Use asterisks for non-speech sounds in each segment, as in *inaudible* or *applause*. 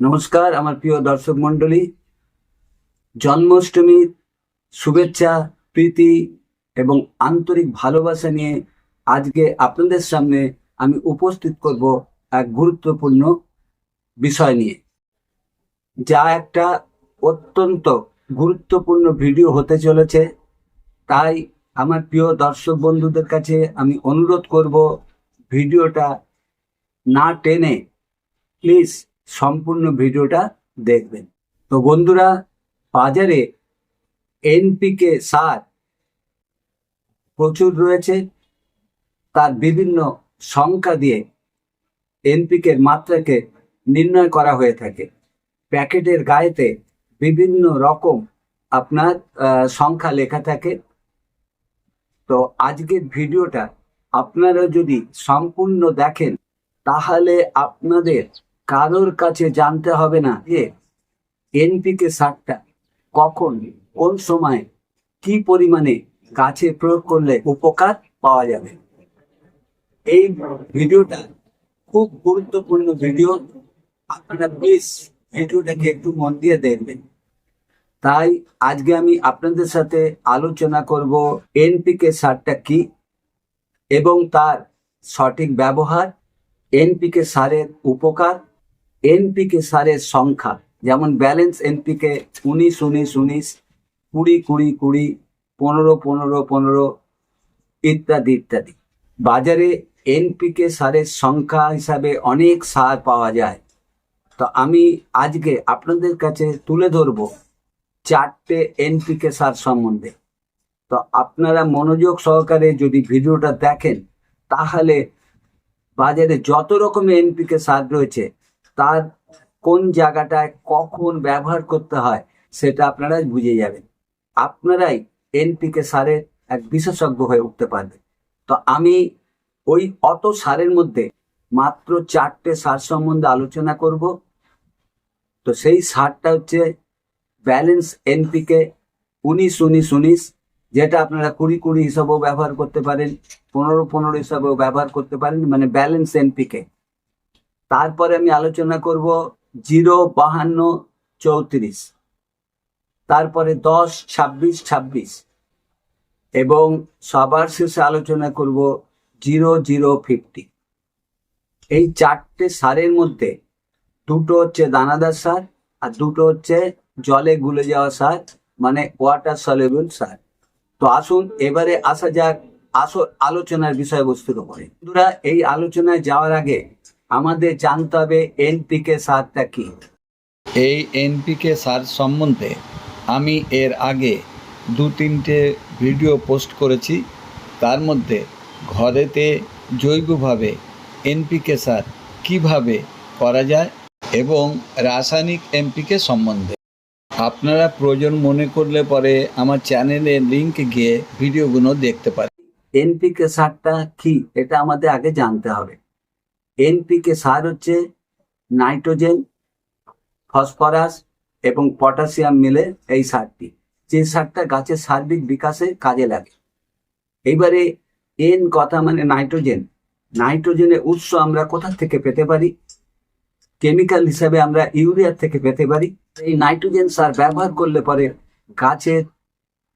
নমস্কার, আমার প্রিয় দর্শক মণ্ডলী। জন্মাষ্টমীর শুভেচ্ছা, প্রীতি এবং আন্তরিক ভালোবাসা নিয়ে আজকে আপনাদের সামনে আমি উপস্থিত করব এক গুরুত্বপূর্ণ বিষয় নিয়ে। যা একটা অত্যন্ত গুরুত্বপূর্ণ ভিডিও হতে চলেছে। তাই আমার প্রিয় দর্শক বন্ধুদের কাছে আমি অনুরোধ করব ভিডিওটা না টেনে, প্লিজ সম্পূর্ণ ভিডিওটা দেখবেন। তো বন্ধুরা, বাজারে এনপিকে সার প্রচুর রয়েছে। তার বিভিন্ন সংখ্যা দিয়ে এনপিকের মাত্রাকে নির্ণয় করা হয়ে থাকে। প্যাকেটের গায়েতে বিভিন্ন রকম আপনার সংখ্যা লেখা থাকে। তো আজকের ভিডিওটা আপনারা যদি সম্পূর্ণ দেখেন, তাহলে আপনাদের কারোর কাছে জানতে হবে না যে এনপিকে সারটা কখন, কোন সময়, কি পরিমাণে গাছে প্রয়োগ করলে উপকার পাওয়া যাবে। এই ভিডিওটা খুব গুরুত্বপূর্ণ ভিডিও। আপনারা প্লিজ ভিডিওটাকে একটু মন দিয়ে দেখবেন। তাই আজকে আমি আপনাদের সাথে আলোচনা করব এনপিকে সারটা কি এবং তার সঠিক ব্যবহার এনপিকে সারের উপকার এনপিকে সারের সংখ্যা, যেমন ব্যালেন্স এনপিকে উনিশ উনিশ উনিশ, কুড়ি কুড়ি কুড়ি, পনেরো পনেরো পনেরো, ইত্যাদি ইত্যাদি। বাজারে এনপিকে সারের সংখ্যা হিসাবে অনেক সার পাওয়া যায়। তো আমি আজকে আপনাদের কাছে তুলে ধরব চারটে এনপিকে সার সম্বন্ধে। তো আপনারা মনোযোগ সহকারে যদি ভিডিওটা দেখেন, তাহলে বাজারে যত রকমের এনপিকে সার রয়েছে তার কোন জায়গাটায় কখন ব্যবহার করতে হয়, সেটা আপনারা বুঝে যাবেন। আপনারাই এনপিকে সারের এক বিশেষজ্ঞ হয়ে উঠতে পারবে তো আমি ওই অত সারের মধ্যে মাত্র চারটে সার সম্বন্ধে আলোচনা করব। তো সেই সারটা হচ্ছে ব্যালেন্স এনপিকে উনিশ উনিশ উনিশ, যেটা আপনারা কুড়ি কুড়ি হিসাবেও ব্যবহার করতে পারেন, পনেরো পনেরো হিসাবেও ব্যবহার করতে পারেন মানে ব্যালেন্স এনপিকে। তারপরে আমি আলোচনা করব জিরো বাহান্ন চৌত্রিশ, তারপরে দশ ছাব্বিশ ছাব্বিশ এবং সবার শেষে আলোচনা করব জিরো জিরো ফিফটি। এই চারটে সারের মধ্যে দুটো হচ্ছে দানাদার সার আর দুটো হচ্ছে জলে গুলে যাওয়া সার মানে ওয়াটার সলিউবল সার। তো আসুন এবারে আসা যাক আসল আলোচনার বিষয়বস্তুর উপরে। বন্ধুরা, এই আলোচনায় যাওয়ার আগে আমাদের জানতে হবে এনপিকে সারটা কি। এই এনপিকে সার সম্বন্ধে আমি এর আগে দু তিনটে ভিডিও পোস্ট করেছি। তার মধ্যে ঘরেতে জৈবভাবে এনপিকে সার কীভাবে করা যায় এবং রাসায়নিক এনপিকে সম্বন্ধে। আপনারা প্রয়োজন মনে করলে পরে আমার চ্যানেলে লিংক গিয়ে ভিডিওগুলো দেখতে পারেন। এনপিকে সারটা কি এটা আমাদের আগে জানতে হবে। এনপিকে সার হচ্ছে নাইট্রোজেন, ফসফরাস এবং পটাশিয়াম মিলে এই সারটি। যে সারটা গাছের সার্বিক বিকাশে কাজে লাগে। এইবারে এন কথা মানে নাইট্রোজেন। নাইট্রোজেনের উৎস আমরা কোথা থেকে পেতে পারি? কেমিক্যাল হিসাবে আমরা ইউরিয়ার থেকে পেতে পারি। এই নাইট্রোজেন সার ব্যবহার করলে পরে গাছের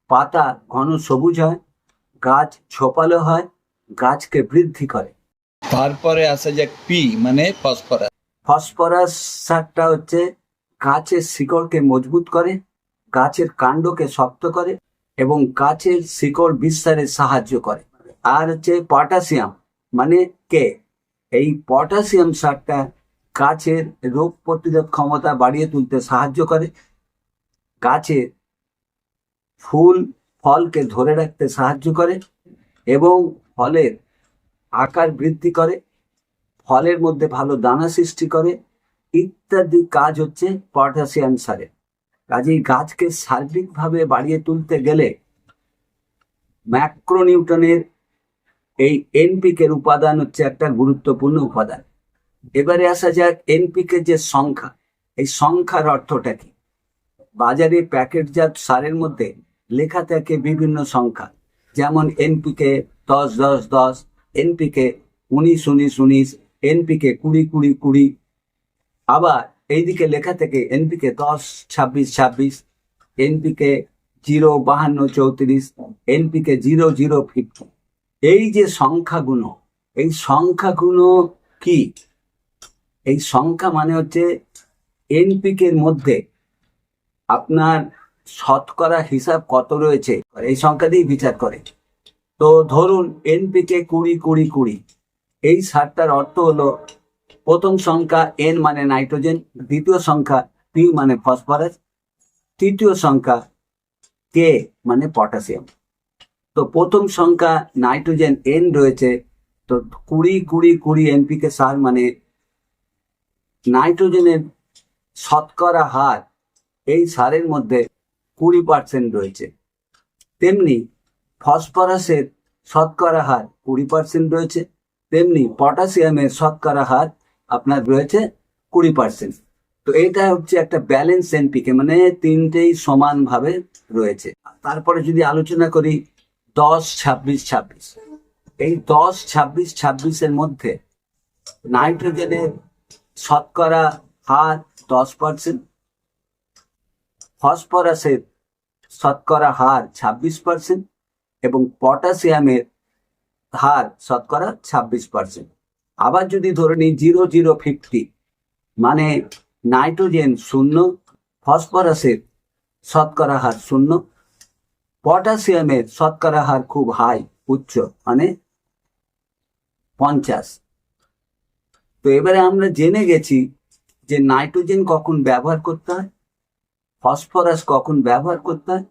পাতা ঘন সবুজ হয়, গাছ ছোপালো হয়, গাছকে বৃদ্ধি করে। তারপরে আসা যাক পি মানে ফসফরাস। ফসফরাস সারটা হচ্ছে গাছের শিকড়কে মজবুত করে, গাছের কাণ্ডকে শক্ত করে এবং গাছের শিকড় বিস্তারে সাহায্য করে। আর হচ্ছে পটাশিয়াম মানে কে এই পটাশিয়াম সারটা গাছের রোগ প্রতিরোধ ক্ষমতা বাড়িয়ে তুলতে সাহায্য করে। গাছের ফুল, ফলকে ধরে রাখতে সাহায্য করে এবং ফলের আকার বৃদ্ধি করে, ফলের মধ্যে ভালো দানা সৃষ্টি করে, ইত্যাদি কাজ হচ্ছে পটাশিয়াম সারের কাজেই গাছকে সার্বিকভাবে বাড়িয়ে তুলতে গেলে ম্যাক্রোনিউটনের এই এনপিকের উপাদান হচ্ছে একটা গুরুত্বপূর্ণ উপাদান। এবারে আসা যাক এনপিকে যে সংখ্যা। এই সংখ্যার অর্থটা কি? বাজারে প্যাকেটজাত সারের মধ্যে লেখা থাকে বিভিন্ন সংখ্যা। যেমন এনপিকে দশ দশ দশ এনপিকে উনিশ উনিশ উনিশ, এনপিকে কুড়ি কুড়ি কুড়ি, আবার এইদিকে লেখা থেকে এনপিকে দশ, ছাব্বিশ ছাব্বিশ, এনপিকে জিরো, বাহান্ন, চৌত্রিশ, এনপিকে জিরো জিরো ফিফটি এই যে সংখ্যাগুলো এই সংখ্যাগুলো কি? এই সংখ্যা মানে হচ্ছে এনপিকের মধ্যে আপনার শতকরা হিসাব কত রয়েছে? এই সংখ্যা দিয়েই বিচার করে। তো ধরুন এনপিকে কুড়ি কুড়ি কুড়ি। এই সারটার অর্থ হলো, প্রথম সংখ্যা এন মানে নাইট্রোজেন, দ্বিতীয় সংখ্যা পি মানে ফসফরাস, তৃতীয় সংখ্যা কে মানে পটাশিয়াম। তো প্রথম সংখ্যা নাইট্রোজেন এন রয়েছে, তো কুড়ি কুড়ি কুড়ি এনপিকে সার মানে নাইট্রোজেনের শতকরা হার এই সারের মধ্যে কুড়ি পার্সেন্ট রয়েছে। তেমনি ফসফরাসের শতকরা হার কুড়ি পার্সেন্ট রয়েছে, তেমনি পটাশিয়ামের শতকরা হার আপনার রয়েছে কুড়ি পার্সেন্ট তো এটা হচ্ছে একটা ব্যালেন্স এনপিকে মানে তিনটেই সমানভাবে রয়েছে। তারপরে যদি আলোচনা করি, দশ, ছাব্বিশ ছাব্বিশ। এই দশ, ছাব্বিশ, ছাব্বিশের মধ্যে নাইট্রোজেনের শতকরা হার দশ পার্সেন্ট ফসফরাসের শতকরা হার ছাব্বিশ পার্সেন্ট এবং পটাশিয়ামের হার শতকরা ছাব্বিশ পার্সেন্ট আবার যদি ধরে নিই জিরো জিরো ফিফটি মানে নাইট্রোজেন শূন্য, ফসফরাসের শতকরা হার শূন্য, পটাশিয়ামের শতকরা হার খুব হাই উচ্চ মানে পঞ্চাশ। তো এবারে আমরা জেনে গেছি যে নাইট্রোজেন কখন ব্যবহার করতে হয়, ফসফরাস কখন ব্যবহার করতে হয়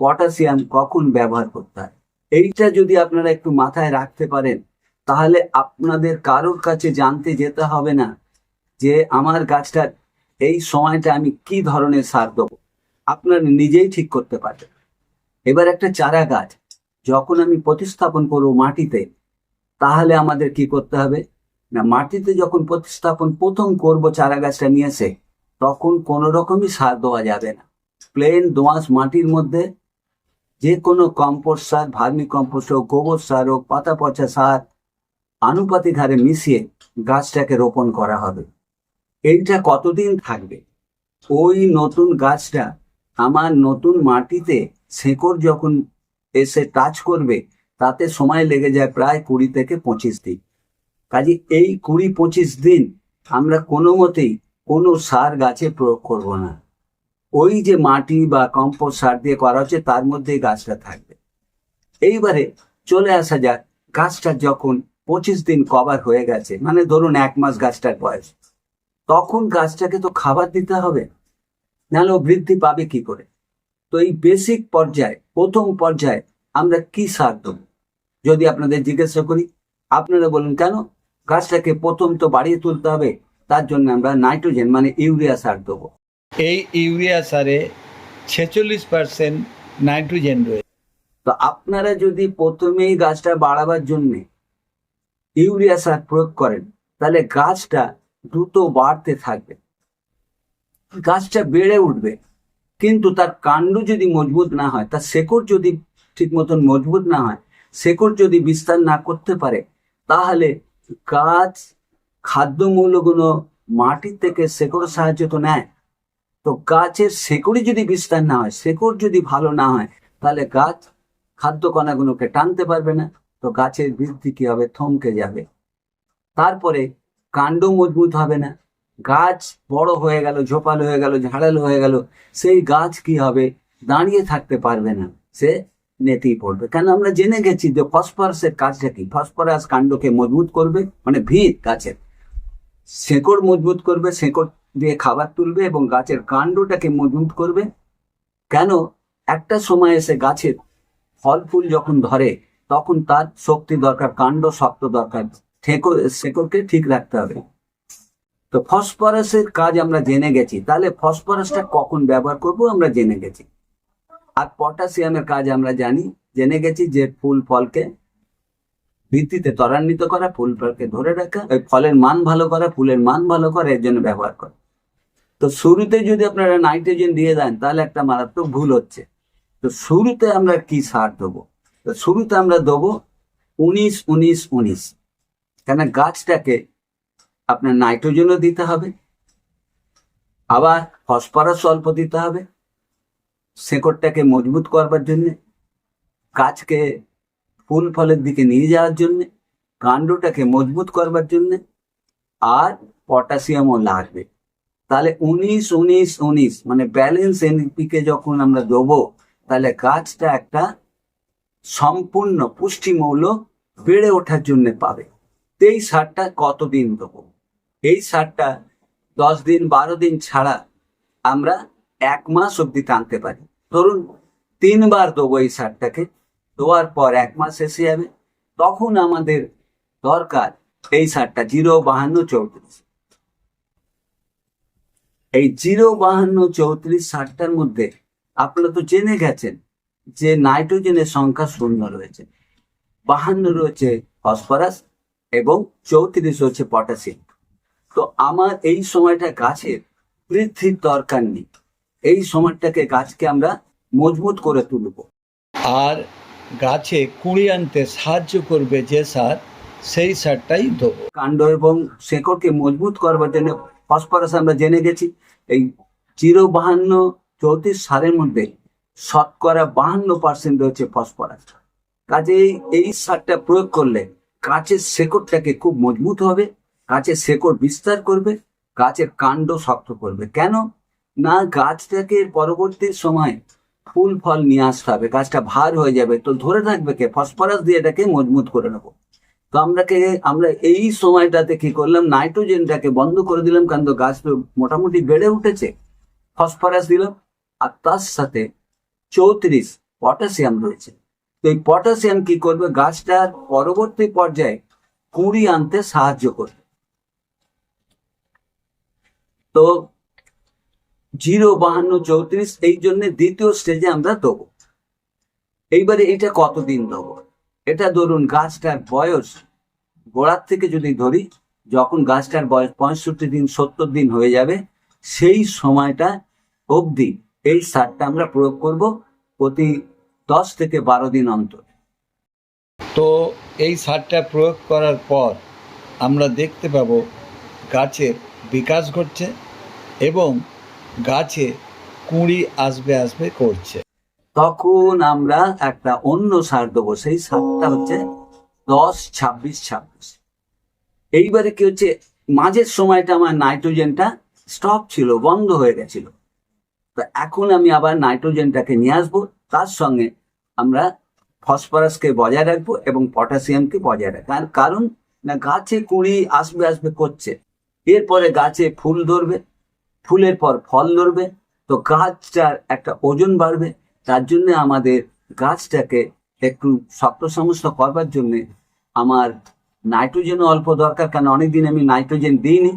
পটাশিয়াম কখন ব্যবহার করতে হয়? এইটা যদি আপনারা একটু মাথায় রাখতে পারেন, তাহলে আপনাদের কারোর কাছে জানতে যেতে হবে না যে আমার গাছটার এই সময়টা আমি কি ধরনের সার দেবো। আপনার নিজেই ঠিক করতে পারবেন। এবার একটা চারা গাছ, যখন আমি প্রতিস্থাপন করব মাটিতে, তাহলে আমাদের কি করতে হবে? না, মাটিতে যখন প্রতিস্থাপন প্রথম করব চারা গাছটা নিয়ে এসে, তখন কোনো রকমই সার দেওয়া যাবে না। প্লেন দোঁয়াশ মাটির মধ্যে যে কোনো কম্পোস্ট সার, ভার্মি কম্পোস্ট হোক, গোবর সার হোক, পাতা পচা সার, আনুপাতিক হারে মিশিয়ে গাছটাকে রোপণ করা হবে। এইটা কতদিন থাকবে? ওই নতুন গাছটা আমার নতুন মাটিতে শেকড় যখন এসে টাচ করবে, তাতে সময় লেগে যায় প্রায় কুড়ি থেকে পঁচিশ দিন। কাজে এই কুড়ি পঁচিশ দিন আমরা কোনো মতেই কোনো সার গাছে প্রয়োগ করব না। ওই যে মাটি বা কম্পোস্ট সার দিয়ে করা হচ্ছে, তার মধ্যেই গাছটা থাকবে। এইবারে চলে আসা যাক, গাছটা যখন পঁচিশ দিন কভার হয়ে গেছে মানে ধরুন এক মাস গাছটার বয়স, তখন গাছটাকে তো খাবার দিতে হবে, নাহলে ও বৃদ্ধি পাবে কি করে? তো এই বেসিক পর্যায়ে, প্রথম পর্যায়ে আমরা কি সার দেবো? যদি আপনাদের জিজ্ঞাসা করি, আপনারা বলুন কেন? গাছটাকে প্রথম তো বাড়িয়ে তুলতে হবে, তার জন্য আমরা নাইট্রোজেন মানে ইউরিয়া সার দেবো। এই ইউরিয়া সারে ছেচল্লিশ পার্সেন্ট নাইট্রোজেন রয়েছে। তো আপনারা যদি প্রথমেই গাছটা বাড়াবার জন্য ইউরিয়া সার প্রয়োগ করেন, তাহলে গাছটা দ্রুত বাড়তে থাকবে। গাছটা বেড়ে উঠবে, কিন্তু তার কাণ্ড যদি মজবুত না হয়, তার শেকড় যদি ঠিক মতন মজবুত না হয়, শেকড় যদি বিস্তার না করতে পারে, তাহলে গাছ খাদ্যমূল্যগুলো মাটির থেকে শেকড় সাহায্য তো নেয়। তো গাছের শেকড়ই যদি বিস্তার না হয়, শেকড় যদি ভালো না হয়, তাহলে গাছ খাদ্য কণাগুলোকে টানতে পারবে না, তো গাছের বৃদ্ধি কি হবে? থমকে যাবে। তারপরে কাণ্ড মজবুত হবে না। গাছ বড় হয়ে গেল, ঝোপালো হয়ে গেল, ঝাড়ালো হয়ে গেল, সেই গাছ কি হবে? দাঁড়িয়ে থাকতে পারবে না। সে নেতেই পড়বে। কেন? আমরা জেনে গেছি যে ফসফরাসের কাজটা কি? ফসফরাস কাণ্ডকে মজবুত করবে মানে ভিত গাছের। শেকড় মজবুত করবে, শেকড় দিয়ে খাবার তুলবে এবং গাছের কাণ্ডটাকে মজবুত করবে। কেন? একটা সময় এসে গাছের ফল ফুল যখন ধরে, তখন তার শক্তি দরকার, কাণ্ড শক্ত দরকার। ঠেকো শেকড়কে ঠিক রাখতে হবে। তো ফসফরাসের কাজ আমরা জেনে গেছি। তাহলে ফসফরাসটা কখন ব্যবহার করব আমরা জেনে গেছি। আর পটাশিয়ামের কাজ আমরা জানি। জেনে গেছি যে ফুল ফলকে বৃদ্ধিতে ত্বরান্বিত করা, ফুল ফলকে ধরে রাখা, ওই ফলের মান ভালো করা, ফুলের মান ভালো করা, এর জন্য ব্যবহার করা। তো শুরুতে যদি আপনারা নাইট্রোজেন দিয়ে দেন, তাহলে একটা মারাত্মক ভুল হচ্ছে। তো শুরুতে আমরা কি সার দেবো? তো শুরুতে আমরা দেবো উনিশ উনিশ উনিশ। কেন গাছটাকে আপনার নাইট্রোজেনও দিতে হবে, আবার ফসফরাস অল্প দিতে হবে, শেকড়টাকে মজবুত করবার জন্যে, গাছকে ফুল ফলের দিকে নিয়ে যাওয়ার জন্যে, কাণ্ডটাকে মজবুত করবার জন্যে, আর পটাশিয়ামও লাগবে। তাহলে উনিশ উনিশ উনিশ মানে ব্যালেন্স এনপিকে যখন আমরা দেবো, তাহলে গাছটা একটা সম্পূর্ণ পুষ্টিমৌল বেড়ে ওঠার জন্য পাবে। এই সারটা কতদিন দেবো? এই সারটা দশ দিন, বারো দিন ছাড়া আমরা এক মাস অবধি টানতে পারি। ধরুন, তিনবার দেবো এই সারটাকে, দেওয়ার পর এক মাস এসে যাবে। তখন আমাদের দরকার এই সারটা, জিরো বাহান্ন চৌত্রিশ। এই জিরো বাহান্ন চৌত্রিশ সারটার মধ্যে আপনারা তো জেনে গেছেন যে নাইট্রোজেনের সংখ্যা শূন্য রয়েছে। বাহান্ন রয়েছে ফসফরাস এবং চৌত্রিশ হচ্ছে পটাশিয়াম। তো আমার এই সময়টা গাছের বৃদ্ধির দরকার নেই। এই সময়টাকে গাছকে আমরা মজবুত করে তুলব। আর গাছে কুড়ি আনতে সাহায্য করবে যে সার, সেই সারটাই দেবো। কাণ্ড এবং শেকড়কে মজবুত করবার জন্য ফসফরাস আমরা জেনে গেছি। এই জিরো বাহান্ন চৌত্রিশ সারের মধ্যে শতকরা বাহান্ন পার্সেন্ট রয়েছে ফসফরাস। কাজেই এই সারটা প্রয়োগ করলে গাছের শেকড়টাকে খুব মজবুত হবে গাছের শেকড় বিস্তার করবে গাছের কাণ্ড শক্ত করবে। কেন? না, গাছটাকে পরবর্তী সময় ফুল ফল নিয়ে আসতে হবে, গাছটা ভার হয়ে যাবে। তো ধরে থাকবে কে? ফসফরাস দিয়ে এটাকে মজবুত করে নেব। তো আমরা কে আমরা এই সময়টাতে কি করলাম? নাইট্রোজেনটাকে বন্ধ করে দিলাম, কারণ তো গাছ তো মোটামুটি বেড়ে উঠেছে। ফসফরাস দিলাম, আর তার সাথে চৌত্রিশ পটাশিয়াম রয়েছে। তো এই পটাশিয়াম কি করবে? গাছটার পরবর্তী পর্যায়ে কুড়ি আনতে সাহায্য করবে। তো জিরো, বাহান্ন, চৌত্রিশ, এই জন্য দ্বিতীয় স্টেজে আমরা দেবো। এইবারে এটা কতদিন দেবো? এটা ধরুন গাছটার বয়স গোড়ার থেকে যদি ধরি, যখন গাছটার বয়স পঁয়ষট্টি দিন, সত্তর দিন হয়ে যাবে, সেই সময়টা অবধি এই সারটা আমরা প্রয়োগ করব প্রতি দশ থেকে বারো দিন অন্তর। তো এই সারটা প্রয়োগ করার পর আমরা দেখতে পাবো গাছের বিকাশ ঘটছে এবং গাছে কুঁড়ি আসবে আসবে, করছে। তখন আমরা একটা অন্য সার দেবো, সেই সারটা হচ্ছে দশ, ছাব্বিশ ছাব্বিশ। এইবারে কি হচ্ছে, মাঝের সময়টা আমার নাইট্রোজেনটা স্টপ ছিল, বন্ধ হয়ে গেছিল। তো এখন আমি আবার নাইট্রোজেনটাকে নিয়ে আসব, তার সঙ্গে আমরা ফসফরাসকে বজায় রাখব এবং পটাশিয়ামকে বজায় রাখব। আর কারণ, না, গাছে কুড়ি আসবে আসবে, করছে। এরপরে গাছে ফুল ধরবে, ফুলের পর ফল ধরবে, তো গাছটার একটা ওজন বাড়বে তার জন্য আমাদের গাছটাকে একটু শক্ত সমস্ত করবার জন্য আমার নাইট্রোজেনও অল্প দরকার কারণ অনেকদিন আমি নাইট্রোজেন দিইনি।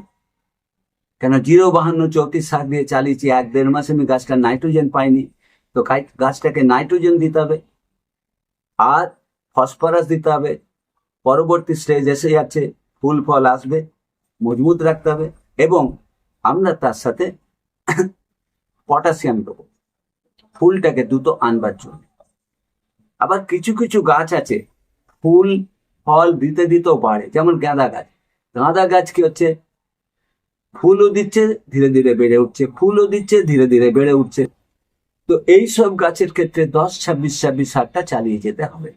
কেন জিরো বাহান্ন চৌত্রিশ সার দিয়ে চালিয়েছি, এক দেড় মাসে আমি গাছটা নাইট্রোজেন পাইনি। তো গাছটাকে নাইট্রোজেন দিতে হবে আর ফসফরাস দিতে হবে। পরবর্তী স্টেজ এসে যাচ্ছে, ফুল ফল আসবে, মজবুত রাখতে হবে এবং আমরা তার সাথে *coughs* পটাশিয়াম দেবো। ফুলটাকে দ্রুত আনবার জন্য। আবার কিছু কিছু গাছ আছে, ফুল, ফল দিতে দিতেও বাড়ে যেমন গাঁদা গাছ। গাঁদা গাছ কি হচ্ছে? ফুলও দিচ্ছে, ধীরে ধীরে বেড়ে উঠছে। ফুলও দিচ্ছে, ধীরে ধীরে বেড়ে উঠছে। তো এই সব গাছের ক্ষেত্রে দশ, ছাব্বিশ ছাব্বিশ সারটা চালিয়ে যেতে হবে।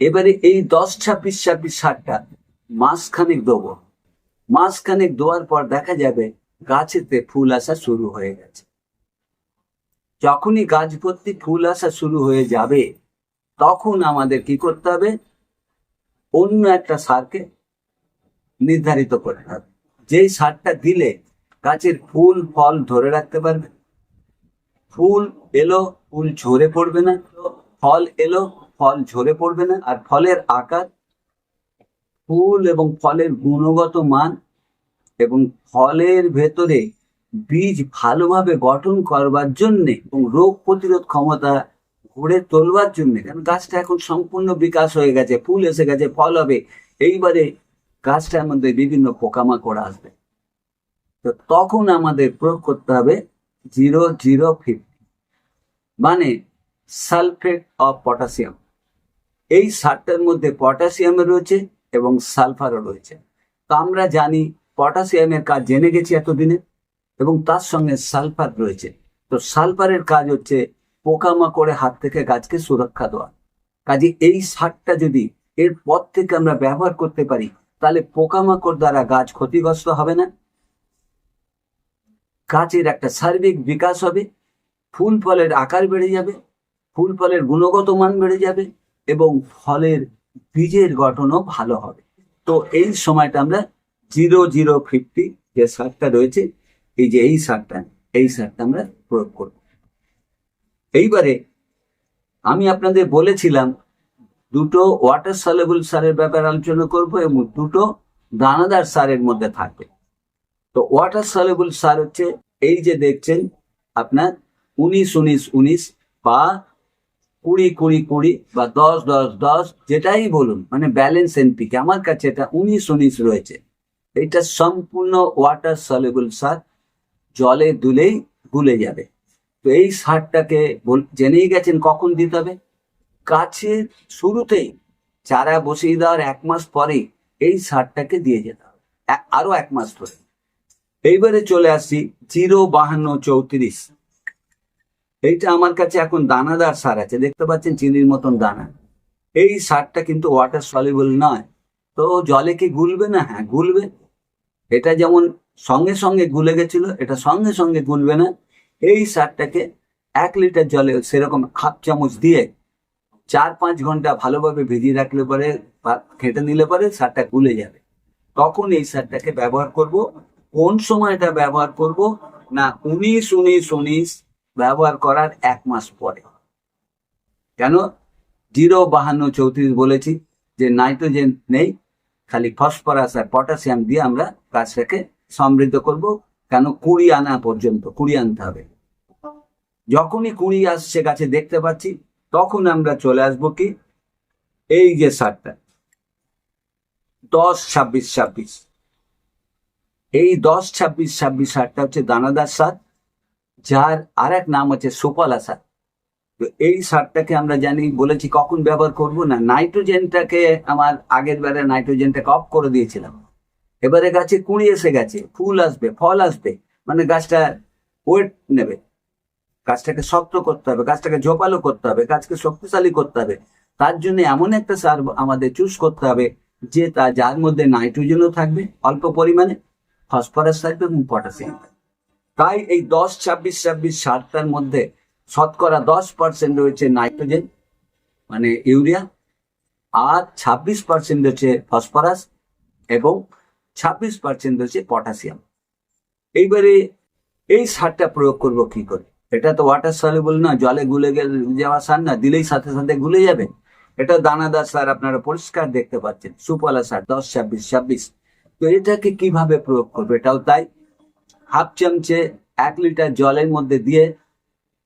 এবারে এই দশ, ছাব্বিশ ছাব্বিশ সারটা মাসখানেক দেবো। মাসখানেক দেওয়ার পর দেখা যাবে গাছেতে ফুল আসা শুরু হয়ে গেছে। যখনই গাছ ভর্তি ফুল আসা শুরু হয়ে যাবে, তখন আমাদের কি করতে হবে? অন্য একটা সারকে নির্ধারিত করতে হবে। যেই সারটা দিলে গাছের ফুল, ফল ধরে রাখতে পারবে। ফুল এলো, ফুল ঝরে পড়বে না। ফল এলো, ফল ঝরে পড়বে না। আর ফলের আকার, ফুল এবং ফলের গুণগত মান এবং ফলের ভেতরে বীজ ভালোভাবে গঠন করবার জন্য এবং রোগ প্রতিরোধ ক্ষমতা গড়ে তোলবার জন্য, কারণ গাছটা এখন সম্পূর্ণ বিকাশ হয়ে গেছে, ফুল এসে গেছে, ফল হবে। এইবারে গাছটার মধ্যে বিভিন্ন পোকামাকড় আসবে। তো তখন আমাদের প্রয়োগ করতে হবে জিরো জিরো ফিফটি মানে সালফেট অফ পটাশিয়াম। এই সারটার মধ্যে পটাশিয়াম রয়েছে এবং সালফারও রয়েছে। তো আমরা জানি পটাশিয়ামের কাজ জেনে গেছি এতদিনে। এবং তার সঙ্গে সালফার রয়েছে। তো সালফারের কাজ হচ্ছে পোকামাকড়ে হাত থেকে গাছকে সুরক্ষা দেওয়া। কাজে এই সারটা যদি এর পর থেকে আমরা ব্যবহার করতে পারি, তাহলে পোকামাকড় দ্বারা গাছ ক্ষতিগ্রস্ত হবে না। গাছের একটা সার্বিক বিকাশ হবে, ফুল ফলের আকার বেড়ে যাবে, ফুল ফলের গুণগত মান বেড়ে যাবে এবং ফলের বীজের গঠনও ভালো হবে। তো এই সময়টা আমরা জিরো জিরো ফিফটি যে সারটা রয়েছে এই যে এই সারটা এই সারটা আমরা প্রয়োগ করব। এইবারে আমি আপনাদের বলেছিলাম, দুটো ওয়াটার সলেবল সারের ব্যাপারে আলোচনা করব এবং দুটো দানাদার সারের মধ্যে থাকবে। তো ওয়াটার সলেবল সার হচ্ছে, এই যে দেখছেন, আপনার উনিশ উনিশ উনিশ বা কুড়ি কুড়ি কুড়ি বা দশ দশ দশ, যেটাই বলুন মানে ব্যালেন্স এনপিকে আমার কাছে এটা উনিশ উনিশ রয়েছে। এটা সম্পূর্ণ ওয়াটার সলেবল সার জলে দুলেই গুলে যাবে। তো এই সারটাকে জেনেই গেছেন কখন দিতে হবে? গাছের শুরুতেই চারা বসিয়ে দেওয়ার এক মাস পরেই এই সারটাকে দিয়ে যেতে হবে। আরও এক মাস ধরে। এইবারে চলে আসছি জিরো বাহান্ন চৌত্রিশ। এইটা আমার কাছে এখন দানাদার সার আছে, দেখতে পাচ্ছেন চিনির মতন দানা। এই সারটা কিন্তু ওয়াটার সলিবল নয়। তো জলে কি গুলবে না? হ্যাঁ গুলবে। এটা যেমন সঙ্গে সঙ্গে গুলে গেছিল, এটা সঙ্গে সঙ্গে গুলবে না। এই সারটাকে এক লিটার জলে সেরকম হাফ চামচ দিয়ে চার পাঁচ ঘণ্টা ভালোভাবে ভিজিয়ে রাখলে পরে খেটে নিলে পরে সারটা গুলে যাবে। তখন এই সারটাকে ব্যবহার করব। কোন সময়টা ব্যবহার করব? না, উনিশ উনিশ উনিশ ব্যবহার করার এক মাস পরে। কেন? জিরো বাহান্ন চৌত্রিশ বলেছি যে নাইট্রোজেন নেই, খালি ফসফরাস আর পটাশিয়াম দিয়ে আমরা গাছটাকে সমৃদ্ধ করব। কেন? কুড়ি আনা পর্যন্ত, কুড়ি আনতে হবে। যখনই কুড়ি আসছে গাছে দেখতে পাচ্ছি, তখন আমরা চলে আসব কি? এই যে সারটা। দশ ছাব্বিশ ছাব্বিশ। এই দশ ছাব্বিশ ছাব্বিশ সারটা হচ্ছে দানাদার সার, যার আর এক নাম হচ্ছে সুফলা সার। তো এই সারটাকে আমরা জানি, বলেছি কখন ব্যবহার করব না? নাইট্রোজেনটাকে আমার আগের বারে নাইট্রোজেনটাকে অফ করে দিয়েছিলাম। এবারে গাছে কুঁড়ি এসে গেছে, ফুল আসবে, ফল আসবে মানে গাছটা ওয়েট নেবে। গাছটাকে শক্ত করতে হবে, গাছটাকে ঝোপালো করতে হবে, গাছকে শক্তিশালী করতে হবে। তার জন্য এমন একটা সার আমাদের চুজ করতে হবে যে তা যার মধ্যে নাইট্রোজেনও থাকবে, অল্প পরিমাণে ফসফরাস থাকবে এবং পটাশিয়াম তাই এই দশ, ছাব্বিশ ছাব্বিশ সারটার মধ্যে শতকরা দশ পার্সেন্ট রয়েছে নাইট্রোজেন মানে ইউরিয়া, আর ছাব্বিশ পার্সেন্ট হচ্ছে ফসফরাস এবং ছাব্বিশ পার্সেন্ট হচ্ছে পটাশিয়াম এইবারে এই সারটা প্রয়োগ করব কি করে? এটা তো ওয়াটার সলিবল না, জলে গুলে গেলে, যাওয়া সার না, দিলেই সাথে সাথে গুলে যাবে। এটা দানাদার সার আপনারা পরিষ্কার দেখতে পাচ্ছেন সুপলা সার, দশ ছাব্বিশ ছাব্বিশ। তো এটাকে কীভাবে প্রয়োগ করবে? এটাও তাই, হাফ চামচে এক লিটার জলের মধ্যে দিয়ে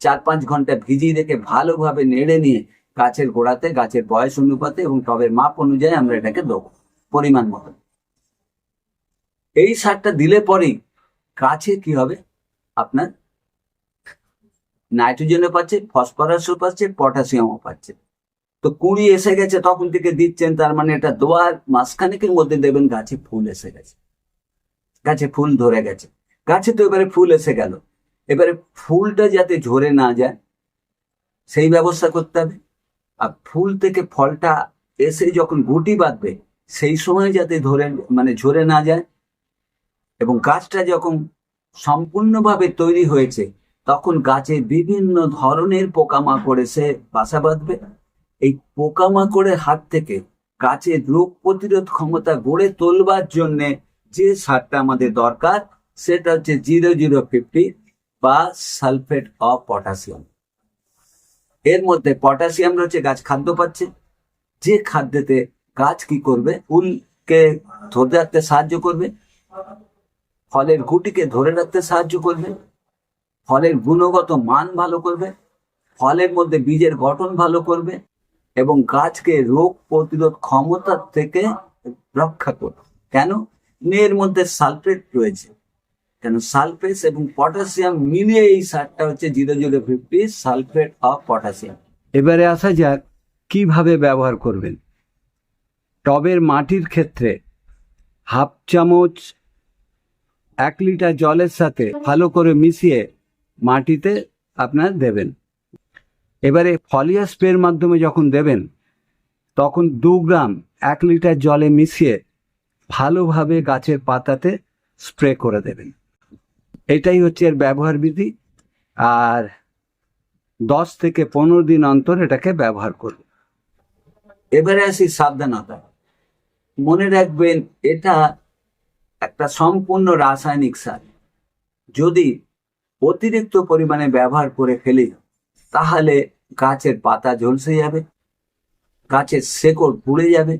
চার পাঁচ ঘণ্টা ভিজিয়ে রেখে ভালোভাবে নেড়ে নিয়ে গাছের গোড়াতে, গাছের বয়স অনুপাতে এবং টবের মাপ অনুযায়ী আমরা এটাকে দেবো, পরিমাণ মতো এই সারটা দিলে পরেই গাছে কি হবে? আপনার নাইট্রোজেনও পাচ্ছে, ফসফরাসও পাচ্ছে, পটাশিয়ামও পাচ্ছে। তো কুড়ি এসে গেছে, তখন থেকে দিচ্ছেন, তার মানে এটা দোয়ার মাসখানেকের মধ্যে দেবেন, গাছে ফুল এসে গেছে। গাছে ফুল ধরে গেছে। গাছে তো এবারে ফুল এসে গেল। এবারে ফুলটা যাতে ঝরে না যায়, সেই ব্যবস্থা করতে হবে। আর ফুল থেকে ফলটা এসে যখন গুটি বাঁধবে, সেই সময় যাতে ধরে মানে ঝরে না যায় এবং গাছটা যখন সম্পূর্ণভাবে তৈরি হয়েছে, তখন গাছে বিভিন্ন ধরনের পোকামাকড় এসে বাসা বাঁধবে। এই পোকামাকড়ের হাত থেকে গাছের রোগ প্রতিরোধ ক্ষমতা গড়ে তোলবার জন্য যে সারটা আমাদের দরকার, সেটা হচ্ছে জিরো জিরো ফিফটি বা সালফেট অফ পটাশিয়াম। এর মধ্যে পটাশিয়াম রয়েছে, গাছ খাদ্য পাচ্ছে। যে খাদ্যতে গাছ কি করবে? ফুলকে ধরে রাখতে সাহায্য করবে। ফলের গুটিকে ধরে রাখতে সাহায্য করবে, ফলের গুণগত মান ভালো করবে, ফলের মধ্যে বীজের গঠন ভালো করবে এবং গাছকে রোগ প্রতিরোধ ক্ষমতার থেকে রক্ষা করবে। কেন? এর মধ্যে সালফেট রয়েছে। কেন? সালফেট এবং পটাশিয়াম মিলিয়ে এই সারটা হচ্ছে zero zero fifty sulphate of potassium. এবারে আসা যাক কীভাবে ব্যবহার করবেন। টবের মাটির ক্ষেত্রে হাফ চামচ এক লিটার জলের সাথে ভালো করে মিশিয়ে মাটিতে আপনার দেবেন। এবারে ফলিয়া স্প্রের মাধ্যমে যখন দেবেন, তখন দু গ্রাম এক লিটার জলে মিশিয়ে ভালোভাবে গাছের পাতাতে স্প্রে করে দেবেন। এটাই হচ্ছে এর ব্যবহার বিধি। আর দশ থেকে পনেরো দিন অন্তর এটাকে ব্যবহার করবে এবারে আসি সাবধানতা। মনে রাখবেন, এটা একটা সম্পূর্ণ রাসায়নিক সার যদি অতিরিক্ত পরিমাণে ব্যবহার করে ফেলি, তাহলে গাছের পাতা ঝলসে যাবে, গাছের শেকড় পুড়ে যাবে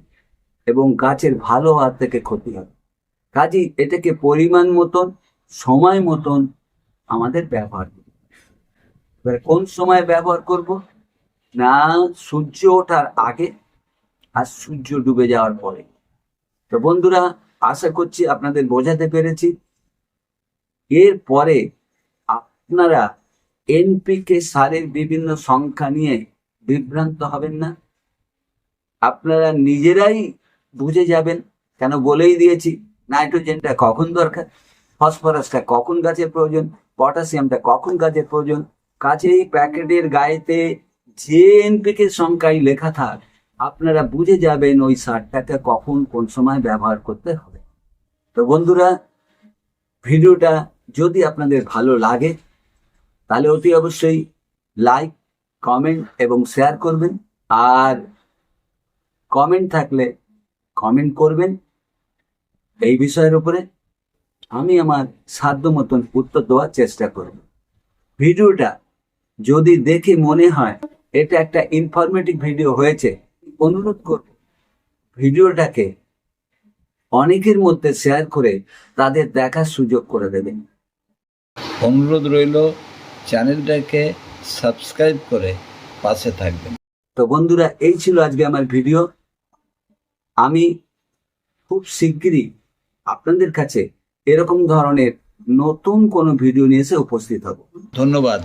এবং গাছের ভালো হাত থেকে ক্ষতি হবে। কাজেই এটাকে পরিমাণ মতন, সময় মতন আমাদের ব্যবহার করতে হবে। এবারে কোন সময় ব্যবহার করব? না, সূর্য ওঠার আগে আর সূর্য ডুবে যাওয়ার পরে। তো বন্ধুরা আশা করছি আপনাদের বোঝাতে পেরেছি। এরপরে আপনারা এনপিকে সারের বিভিন্ন সংখ্যা নিয়ে বিভ্রান্ত হবেন না। আপনারা নিজেরাই বুঝে যাবেন। কেন বলেই দিয়েছি, নাইট্রোজেনটা কখন দরকার? ফসফরাসটা কখন গাছের প্রয়োজন? পটাশিয়ামটা কখন গাছের প্রয়োজন? কাছেই প্যাকেটের গায়েতে যে এনপিকে সংখ্যায় লেখা থাক আপনারা বুঝে যাবেন ওই সারটাকে কখন কোন সময় ব্যবহার করতে হবে। তো বন্ধুরা, ভিডিওটা যদি আপনাদের ভালো লাগে, তাহলে অতি অবশ্যই লাইক, কমেন্ট এবং শেয়ার করবেন। আর কমেন্ট থাকলে কমেন্ট করবেন। এই বিষয়ের উপরে আমি আমার সাধ্য মতন উত্তর দেওয়ার চেষ্টা করব। ভিডিওটা যদি দেখে মনে হয়, এটা একটা ইনফরমেটিভ ভিডিও হয়েছে অনুরোধ করব ভিডিওটাকে অনেকের মধ্যে শেয়ার করে তাদের দেখার সুযোগ করে দেবেন। অনুরোধ রইল চ্যানেলটাকে সাবস্ক্রাইব করে পাশে থাকবেন। তো বন্ধুরা এই ছিল আজকে আমার ভিডিও। আমি খুব শিগগিরই আপনাদের কাছে এরকম ধরনের নতুন কোনো ভিডিও নিয়ে এসে উপস্থিত হব। ধন্যবাদ।